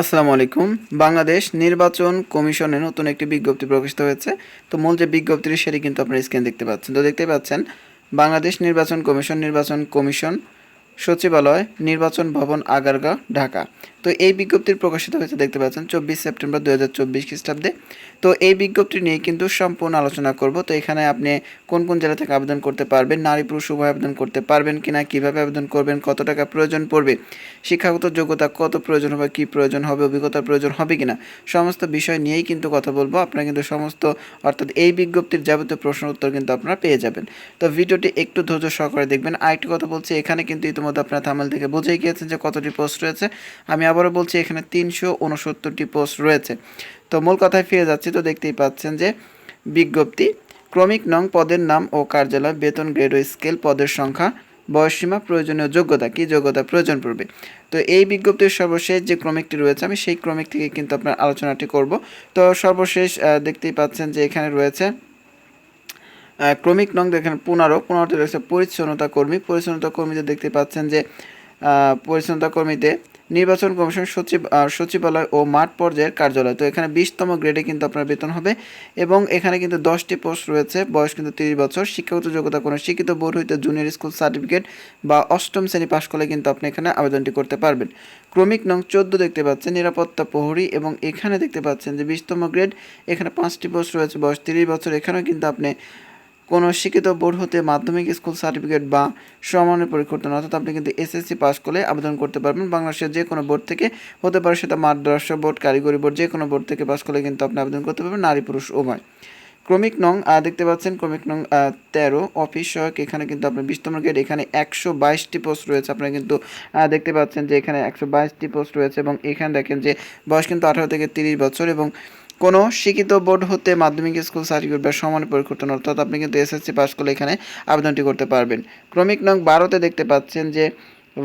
আসসালামু আলাইকুম। বাংলাদেশ নির্বাচন কমিশনে নতুন একটি বিজ্ঞপ্তি প্রকাশিত হয়েছে। তো মূল যে বিজ্ঞপ্তিটি সেটি কিন্তু আপনারা স্ক্রিন দেখতে পাচ্ছেন। তো দেখতে পাচ্ছেন, বাংলাদেশ নির্বাচন কমিশন নির্বাচন কমিশন সচিবালয় নির্বাচন ভবন আগারগাঁও, ঢাকা। তো এই বিজ্ঞপ্তির প্রকাশিত হয়েছে, দেখতে পাচ্ছেন, চব্বিশ সেপ্টেম্বর দু হাজার চব্বিশ খ্রিস্টাব্দে। তো এই বিজ্ঞপ্তি নিয়ে কিন্তু সম্পূর্ণ আলোচনা করব। তো এখানে আপনি কোন কোন জেলা থেকে আবেদন করতে পারবেন, নারী, পুরুষ, উভয় আবেদন করতে পারবেন কিনা, কীভাবে আবেদন করবেন, কত টাকা প্রয়োজন পড়বে, শিক্ষাগত যোগ্যতা কত প্রয়োজন হবে, কি প্রয়োজন হবে অভিজ্ঞতার প্রয়োজন হবে কিনা, সমস্ত বিষয় নিয়েই কিন্তু কথা বলব। আপনারা কিন্তু সমস্ত, অর্থাৎ এই বিজ্ঞপ্তির যাবতীয় প্রশ্ন উত্তর কিন্তু আপনারা পেয়ে যাবেন। তো ভিডিওটি একটু ধৈর্য সহকারে দেখবেন। আরেকটি কথা বলছি, এখানে কিন্তু ইতিমধ্যে আপনারা থামেল থেকে বুঝেই গিয়েছেন যে কতটি পোস্ট রয়েছে। আমি আবারও বলছি, এখানে তিনশো উনসত্তরটি পোস্ট রয়েছে। তো মূল কথায় ফিরে যাচ্ছি, তো দেখতেই পাচ্ছেন যে বিজ্ঞপ্তি, ক্রমিক নং পদের নাম ও কার্যালয়, বেতন, গ্রেড ও স্কেল পদের সংখ্যা, বয়সসীমা, প্রয়োজনীয় যোগ্যতা কি, যোগ্যতা প্রয়োজন পড়বে। তো এই বিজ্ঞপ্তির সর্বশেষ যে ক্রমিকটি রয়েছে, আমি সেই ক্রমিক থেকে কিন্তু আপনার আলোচনাটি করব। তো সর্বশেষ দেখতেই পাচ্ছেন যে এখানে রয়েছে ক্রমিক নং দেখেন পনেরো, পনেরোতে রয়েছে পরিচ্ছন্নতা কর্মী। পরিচ্ছন্নতা কর্মীদের দেখতে পাচ্ছেন যে পরিচ্ছন্নতা কর্মীতে নির্বাচন কমিশন সচিব সচিবালয় ও মাঠ পর্যায়ের কার্যালয়। তো এখানে বিশতম গ্রেডে কিন্তু আপনার বেতন হবে এবং এখানে কিন্তু দশটি পোস্ট রয়েছে। বয়স কিন্তু তিরিশ বছর। শিক্ষাগত যোগ্যতা কোনো শিক্ষিত বোর্ড হইতে জুনিয়র স্কুল সার্টিফিকেট বা অষ্টম শ্রেণি পাশ করলে কিন্তু আপনি এখানে আবেদনটি করতে পারবেন। ক্রমিক নং চোদ্দ দেখতে পাচ্ছেন, নিরাপত্তা প্রহরী এবং এখানে দেখতে পাচ্ছেন যে বিশতম গ্রেড, এখানে পাঁচটি পোস্ট রয়েছে। বয়স তিরিশ বছর। এখানেও কিন্তু আপনি কোনো শিক্ষিত বোর্ড হতে মাধ্যমিক স্কুল সার্টিফিকেট বা সমানের পরীক্ষা অর্থাৎ আপনি কিন্তু এসএসসি পাস করলে আবেদন করতে পারবেন। বাংলাদেশের যে কোনো বোর্ড থেকে হতে পারে সেটা মাদ্রাসা বোর্ড, কারিগরি বোর্ড, যে কোনো বোর্ড থেকে পাস করলে কিন্তু আপনি আবেদন করতে পারবেন, নারী, পুরুষ, উভয়। ক্রমিক নং দেখতে পাচ্ছেন ক্রমিক নং তেরো, অফিস সহায়ক, এখানে কিন্তু আপনার বিশতম গেট এখানে একশো বাইশটি পোস্ট রয়েছে। আপনারা কিন্তু দেখতে পাচ্ছেন যে এখানে একশো বাইশটি পোস্ট রয়েছে এবং এখানে দেখেন যে বয়স কিন্তু আঠারো থেকে তিরিশ বছর এবং কোনো শিক্ষিত বোর্ড হতে মাধ্যমিক স্কুল সার্টিফিকেট বা সমান পরিবর্তন অর্থাৎ আপনি কিন্তু এসএসসি পাস করলে এখানে আবেদনটি করতে পারবেন। ক্রমিক নং বারোতে দেখতে পাচ্ছেন যে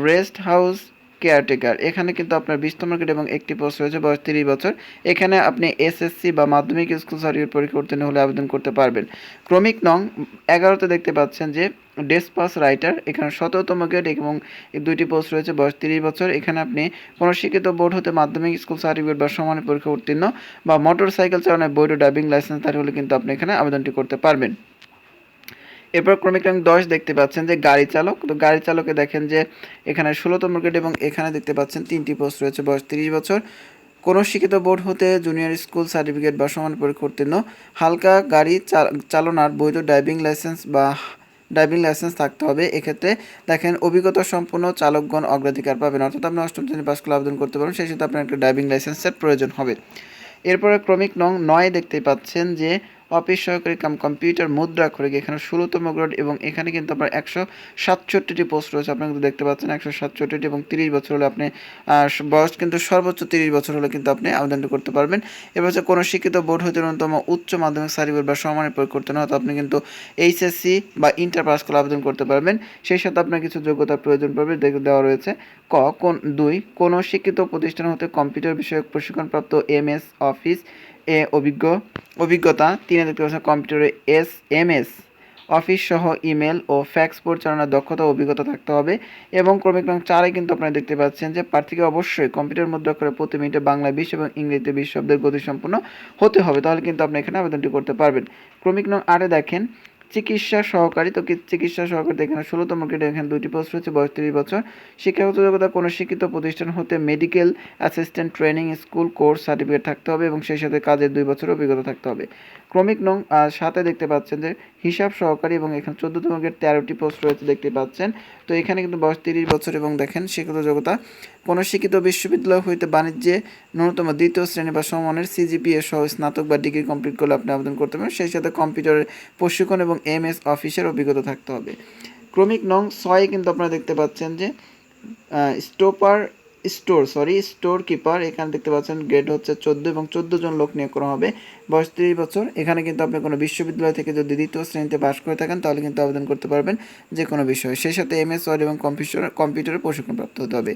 রেস্ট হাউস কেয়ারটেকার এখানে কিন্তু আপনার বিশতম গ্রেড এবং একটি পোস্ট রয়েছে, বয়স তিরিশ বছর। এখানে আপনি এসএসসি বা মাধ্যমিক স্কুল সার্টিফিকেট পরীক্ষা উত্তীর্ণ হলে আবেদন করতে পারবেন। ক্রমিক নং এগারোতে দেখতে পাচ্ছেন যে ডেসপাস রাইটার এখানে শততম গ্রেড এবং দুইটি পোস্ট রয়েছে, বয়স তিরিশ বছর। এখানে আপনি কোনো শিক্ষিত বোর্ড হতে মাধ্যমিক স্কুল সার্টিফিকেট বা সমান পরীক্ষা উত্তীর্ণ বা মোটর সাইকেল চালানোর বৈধ ড্রাইভিং লাইসেন্স তার হলে কিন্তু আপনি এখানে আবেদনটি করতে পারবেন। এরপর ক্রমিক রং দশ দেখতে পাচ্ছেন যে গাড়ি চালক, তো গাড়ি চালকে দেখেন যে এখানে ষোলোতম গ্রেড এবং এখানে দেখতে পাচ্ছেন তিনটি পোস্ট রয়েছে। বয়স তিরিশ বছর। কোনো শিক্ষিত বোর্ড হতে জুনিয়র স্কুল সার্টিফিকেট বা সমান পরীক্ষা উত্তীর্ণ হালকা গাড়ি চালনার বৈধ ড্রাইভিং লাইসেন্স বা ড্রাইভিং লাইসেন্স থাকতে হবে। এক্ষেত্রে দেখেন অভিজ্ঞতা সম্পন্ন চালকগণ অগ্রাধিকার পাবেন। অর্থাৎ আপনি অষ্টম শ্রেণি পাস করলে আবেদন করতে পারেন সেই সাথে আপনার একটা ড্রাইভিং লাইসেন্সের প্রয়োজন হবে। এরপরে ক্রমিক নং নয় দেখতে পাচ্ছেন যে অফিস সহকারী কাম কম্পিউটার, মুদ্রা করে এখানে ষোলোতম গ্রেড এবং এখানে কিন্তু আপনার একশো সাতষট্টিটি পোস্ট রয়েছে। আপনি কিন্তু দেখতে পাচ্ছেন একশো সাতষট্টিটি এবং তিরিশ বছর হলে আপনি বয়স কিন্তু সর্বোচ্চ তিরিশ বছর হলে কিন্তু আপনি আবেদনটি করতে পারবেন। এবার হচ্ছে কোনো শিক্ষিত বোর্ড হতে ন্যূনতম উচ্চ মাধ্যমিক সার্টিফিকেট বা সমানের প্রয়োগ করতে না হয়তো আপনি কিন্তু এইচএসসি বা ইন্টার পাস করে আবেদন করতে পারবেন। সেই সাথে আপনার কিছু যোগ্যতার প্রয়োজন পড়বে দেওয়া রয়েছে। ক, কোন, দুই, কোনো শিক্ষিত প্রতিষ্ঠান হতে কম্পিউটার বিষয়ক প্রশিক্ষণপ্রাপ্ত এম এস অফিস। এ অভিজ্ঞ, অভিজ্ঞতা, তিনে দেখতে পাচ্ছেন কম্পিউটারে এস, এম, এস, অফিস সহ ইমেল ও ফ্যাক্স পরিচালনার দক্ষতা ও অভিজ্ঞতা থাকতে হবে এবং ক্রমিক নং চারে কিন্তু আপনারা দেখতে পাচ্ছেন যে প্রার্থীকে অবশ্যই কম্পিউটার মধ্যে করে প্রতি মিনিটে বাংলা বিশ্ব এবং ইংরেজিতে বিশ্ব শব্দের গতিসম্পন্ন হতে হবে। তাহলে কিন্তু আপনি এখানে আবেদনটি করতে পারবেন। ক্রমিক নং আটে দেখেন চিকিৎসা সহকারী, তো চিকিৎসা সহকারী এখানে ষোলোতম গ্রেডে এখানে দুটি পোস্ট রয়েছে বয়স তিরিশ বছর। শিক্ষাগত যোগ্যতা কোনো শিক্ষিত প্রতিষ্ঠান হতে medical assistant training school course certificate থাকতে হবে এবং সেই সাথে কাজের দুই বছর অভিজ্ঞতা থাকতে হবে। ক্রমিক নং সাথে দেখতে পাচ্ছেন যে হিসাব সহকারী এবং এখানে চোদ্দতম গ্রেড তেরোটি পোস্ট রয়েছে দেখতে পাচ্ছেন। তো এখানে কিন্তু বয়স তিরিশ বছর এবং দেখেন শিক্ষিত যোগ্যতা। কোনো শিক্ষিত বিশ্ববিদ্যালয় হইতে বাণিজ্যে ন্যূনতম দ্বিতীয় শ্রেণি বা সমানের সিজিপিএ সহ স্নাতক বা ডিগ্রি কমপ্লিট করলে আপনি আবেদন করতে পারেন সেই সাথে কম্পিউটারের প্রশিক্ষণ এবং এমএস অফিসের অভিজ্ঞতা থাকতে হবে। ক্রমিক নং ছয়ে কিন্তু আপনারা দেখতে পাচ্ছেন যে stopper store sorry store keeper এখানে দেখতে পাচ্ছেন গ্রেড হচ্ছে চোদ্দ এবং চোদ্দ জন লোক নিয়োগ করা হবে। বয়স তিরিশ বছর। এখানে কিন্তু আপনি কোনো বিশ্ববিদ্যালয় থেকে যদি দ্বিতীয় শ্রেণীতে পাশ করে থাকেন, তাহলে কিন্তু আবেদন করতে পারবেন যে কোনো বিষয়ে। সেই সাথে এমএস ওয়ার্ড এবং কম্পিউটার কম্পিউটারে প্রশিক্ষণপ্রাপ্ত হতে হবে।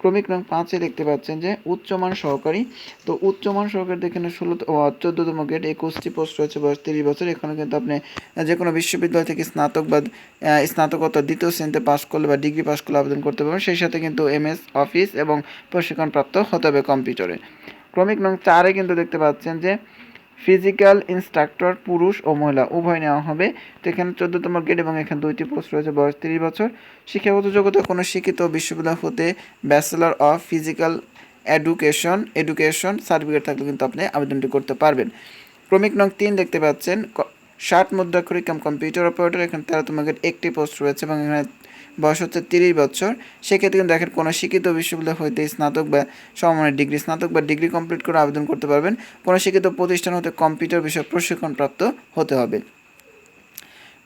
ক্রমিক নং পাঁচে দেখতে পাচ্ছেন যে উচ্চমান সহকারী। তো উচ্চমান সহকারী এখানে ষোলো চোদ্দতম গ্রেড একুশটি পোস্ট রয়েছে, বয়স তিরিশ বছর। এখানে কিন্তু আপনি যে কোনো বিশ্ববিদ্যালয় থেকে স্নাতক বা স্নাতকোত্তর দ্বিতীয় শ্রেণীতে পাশ করলে বা ডিগ্রি পাশ করলে আবেদন করতে পারবেন। সেই সাথে কিন্তু এমএস অফিস এবং প্রশিক্ষণপ্রাপ্ত হতে হবে কম্পিউটারে। ক্রমিক নং চারে কিন্তু দেখতে পাচ্ছেন যে ফিজিক্যাল ইনস্ট্রাক্টর পুরুষ ও মহিলা, উভয় নেওয়া হবে। তো এখানে চোদ্দতম গ্রেড এবং এখানে দুইটি পোস্ট রয়েছে, বয়স তিরিশ বছর। শিক্ষাগত যোগ্যতা কোনো শিক্ষিত বিশ্ববিদ্যালয় হতে bachelor of physical education education certificate থাকলে কিন্তু আপনি আবেদনটি করতে পারবেন। ক্রমিক নং তিন দেখতে পাচ্ছেন ষাট মুদ্রাক্ষরিক কাম কম্পিউটার অপারেটর এখানে তেরোতম গ্রেড একটি পোস্ট রয়েছে এবং এখানে বয়স হচ্ছে তিরিশ বছর, সেক্ষেত্রে কিন্তু দেখেন কোনো শিক্ষিত বিশ্ববিদ্যালয় হইতে স্নাতক বা সমমানের ডিগ্রি, স্নাতক বা ডিগ্রি কমপ্লিট করে আবেদন করতে পারবেন। কোনো শিক্ষিত প্রতিষ্ঠান হতে কম্পিউটার বিষয়ে প্রশিক্ষণপ্রাপ্ত হতে হবে।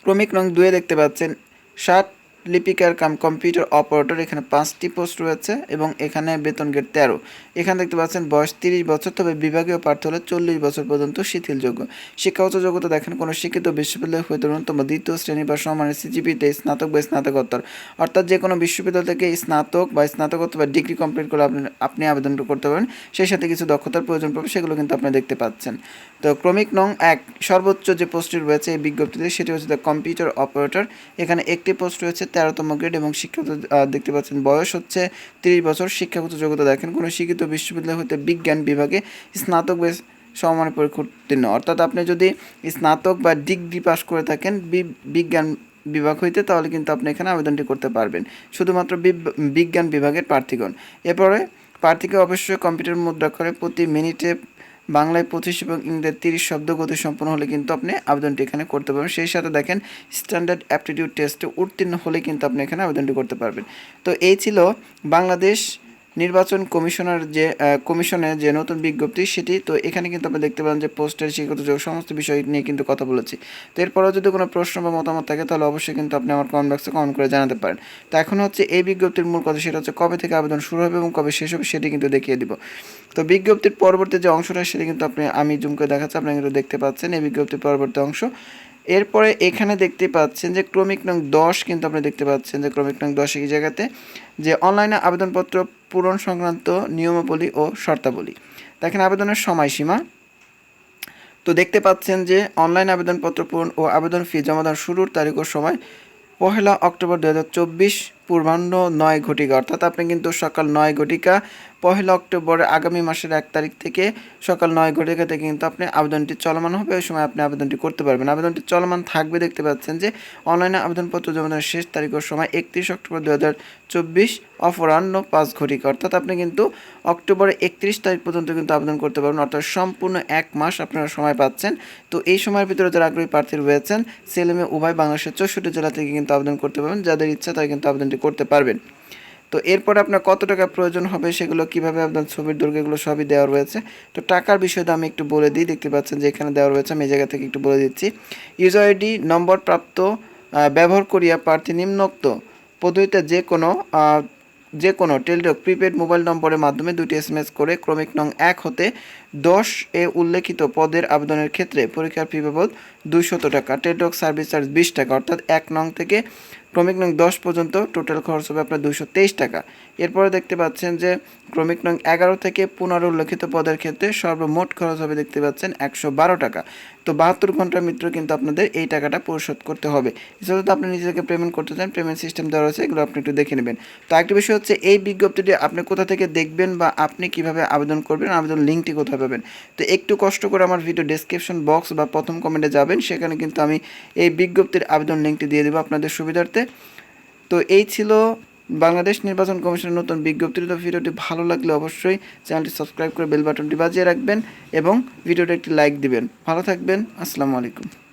ক্রমিক নং দুয়ে দেখতে পাচ্ছেন ষাট লিপিকার কাম কম্পিউটার অপারেটর, এখানে পাঁচটি পোস্ট রয়েছে এবং এখানে বেতন গেট তেরো। এখানে দেখতে পাচ্ছেন, বয়স তিরিশ বছর, তবে বিভাগীয় প্রার্থী হলে চল্লিশ বছর পর্যন্ত শিথিলযোগ্য। শিক্ষাগত যোগ্যতা দেখেন, কোনো শিক্ষিত বিশ্ববিদ্যালয় হইতে ন্যূনতম দ্বিতীয় শ্রেণি বা সমানের সিজিপিতে স্নাতক বা স্নাতকোত্তর। অর্থাৎ যে কোনো বিশ্ববিদ্যালয় থেকে স্নাতক বা স্নাতকোত্তর বা ডিগ্রি কমপ্লিট করে আপনি আপনি আবেদন করতে পারেন। সেই সাথে কিছু দক্ষতার প্রয়োজন পড়বে, সেগুলো কিন্তু আপনি দেখতে পাচ্ছেন। তো ক্রমিক নং এক, সর্বোচ্চ যে পোস্টটি রয়েছে এই বিজ্ঞপ্তিতে, সেটি হচ্ছে দ্য কম্পিউটার অপারেটর। এখানে একটি পোস্ট রয়েছে তেরোতম গ্রেড এবং শিক্ষাগত দেখতে পাচ্ছেন বয়স হচ্ছে তিরিশ বছর। শিক্ষাগত যোগ্যতা দেখেন, কোনো শিক্ষিত বিশ্ববিদ্যালয় হতে বিজ্ঞান বিভাগে স্নাতক বা সমমানের পরীক্ষা উত্তীর্ণ। অর্থাৎ আপনি যদি স্নাতক বা ডিগ্রি পাশ করে থাকেন বিজ্ঞান বিভাগ হইতে, তাহলে কিন্তু আপনি এখানে আবেদনটি করতে পারবেন। শুধুমাত্র বিজ্ঞান বিভাগের প্রার্থীগণ। এরপরে প্রার্থীকে অবশ্যই কম্পিউটার মুদ্রাক্ষরে প্রতি মিনিটে বাংলায় পঁচিশ এবং ইংরেজি তিরিশ শব্দগতি সম্পন্ন হলে কিন্তু আপনি আবেদনটি এখানে করতে পারবেন। সেই সাথে দেখেন স্ট্যান্ডার্ড অ্যাপটিটিউড টেস্টে উত্তীর্ণ হলে কিন্তু আপনি এখানে আবেদনটি করতে পারবেন। তো এই ছিল বাংলাদেশ নির্বাচন কমিশনার যে কমিশনের যে নতুন বিজ্ঞপ্তি সেটি, তো এখানে কিন্তু আপনি দেখতে পারেন যে পোস্টের শিক্ষিত যোগ সমস্ত বিষয় নিয়ে কিন্তু কথা বলেছি। তো এরপরেও যদি কোনো প্রশ্ন বা মতামত থাকে, তাহলে অবশ্যই কিন্তু আপনি আমার কমেন্ট বক্সে কমেন্ট করে জানাতে পারেন। তো এখন হচ্ছে এই বিজ্ঞপ্তির মূল কথা, সেটা হচ্ছে কবে থেকে আবেদন শুরু হবে এবং কবে শেষ হবে সেটি কিন্তু দেখিয়ে দিব। তো বিজ্ঞপ্তির পরবর্তী যে অংশটা, সেটি কিন্তু আপনি, আমি জুম করে দেখাচ্ছি আপনি কিন্তু দেখতে পাচ্ছেন এই বিজ্ঞপ্তির পরবর্তী অংশ। এরপরে এখানে দেখতে পাচ্ছেন যে ক্রমিক নং দশ কিন্তু আপনি দেখতে পাচ্ছেন যে ক্রমিক নং দশ এই জায়গাতে, যে অনলাইনে আবেদনপত্র পূরণ সংক্রান্ত নিয়মাবলী ও শর্তাবলী। দেখেন আবেদনের সময়সীমা। তো দেখতে পাচ্ছেন যে অনলাইন আবেদনপত্র পূরণ ও আবেদন ফি জমা দেওয়ার শুরুর তারিখ ও সময় পহেলা অক্টোবর দু হাজার চব্বিশ পূর্বাহ্ন নয় ঘটিকা, অর্থাৎ আপনি কিন্তু সকাল নয় ঘটিকা, পহেলা অক্টোবর আগামী মাসের এক তারিখ থেকে সকাল নয় ঘটিকা থেকে কিন্তু আপনি আবেদনটি চলমান হবে। ওই সময় আপনি আবেদনটি করতে পারবেন। আবেদনটি চলমান থাকবে, দেখতে পাচ্ছেন যে অনলাইনে আবেদনপত্র জমাদানের শেষ তারিখ ও সময় একত্রিশ অক্টোবর দু হাজার চব্বিশ, অপরাহ্ন পাঁচ ঘটিকা। অর্থাৎ আপনি কিন্তু অক্টোবরের একত্রিশ তারিখ পর্যন্ত কিন্তু আবেদন করতে পারবেন। অর্থাৎ সম্পূর্ণ এক মাস আপনারা সময় পাচ্ছেন। তো এই সময়ের ভিতরে যারা আগ্রহী প্রার্থী রয়েছেন ছেলে মেয়ে উভয় বাংলাদেশের চৌষট্টি জেলা থেকে কিন্তু আবেদন করতে পারবেন। যাদের ইচ্ছা তারা কিন্তু আবেদনটি করতে পারবেন। তো এরপর আপনার কত টাকা প্রয়োজন হবে সেগুলো কীভাবে আপনার ছবির দৈর্ঘ্য এগুলো সবই দেওয়া রয়েছে। তো টাকার বিষয়টা আমি একটু বলে দিই, দেখতে পাচ্ছেন যে এখানে দেওয়া রয়েছে, আমি এই জায়গা থেকে একটু বলে দিচ্ছি। ইউজার আইডি নম্বর প্রাপ্ত ব্যবহার করিয়া প্রার্থী নিম্নোক্ত। পদ্ধতিতে যে কোনো যে কোনো টেলিটক, প্রিপেড মোবাইল নম্বরের মাধ্যমে দুটি এস করে ক্রমিক নং এক হতে দশ এ উল্লেখিত পদের আবেদনের ক্ষেত্রে পরীক্ষার ফি বাবদ দুইশত টাকা, টেলিটক সার্ভিস চার্জ বিশ টাকা, অর্থাৎ এক নং থেকে ক্রমিক নং দশ পর্যন্ত টোটাল খরচ হবে আপনার দুশো তেইশ টাকা। এরপরে দেখতে পাচ্ছেন যে ক্রমিক নং এগারো থেকে পুনরুল্লিখিত পদের ক্ষেত্রে সর্বমোট খরচ হবে দেখতে পাচ্ছেন একশো বারো টাকা। তো বাহাত্তর ঘণ্টার মিত্র কিন্তু আপনাদের এই টাকাটা পরিশোধ করতে হবে। এছাড়া তো আপনি নিজেকে পেমেন্ট করতে চান পেমেন্ট সিস্টেম দেওয়া রয়েছে, এগুলো আপনি একটু দেখে নেবেন। তো একটা বিষয় হচ্ছে, এই বিজ্ঞপ্তিটি আপনি কোথা থেকে দেখবেন বা আপনি কীভাবে আবেদন করবেন, আবেদন লিঙ্কটি কোথায় পাবেন? তো একটু কষ্ট করে আমার ভিডিও ডেসক্রিপশন বক্স বা প্রথম কমেন্টে যাবেন, সেখানে কিন্তু আমি এই বিজ্ঞপ্তির আবেদন লিঙ্কটি দিয়ে দেবো আপনাদের সুবিধার্থে। তো এই ছিল বাংলাদেশ নির্বাচন কমিশনের নতুন বিজ্ঞপ্তির ভিডিওটি ভালো লাগলে অবশ্যই চ্যানেলটি সাবস্ক্রাইব করে বেল বাটনটি বাজিয়ে রাখবেন এবং ভিডিওটি একটি লাইক দিবেন। ভালো থাকবেন। আসসালামু আলাইকুম।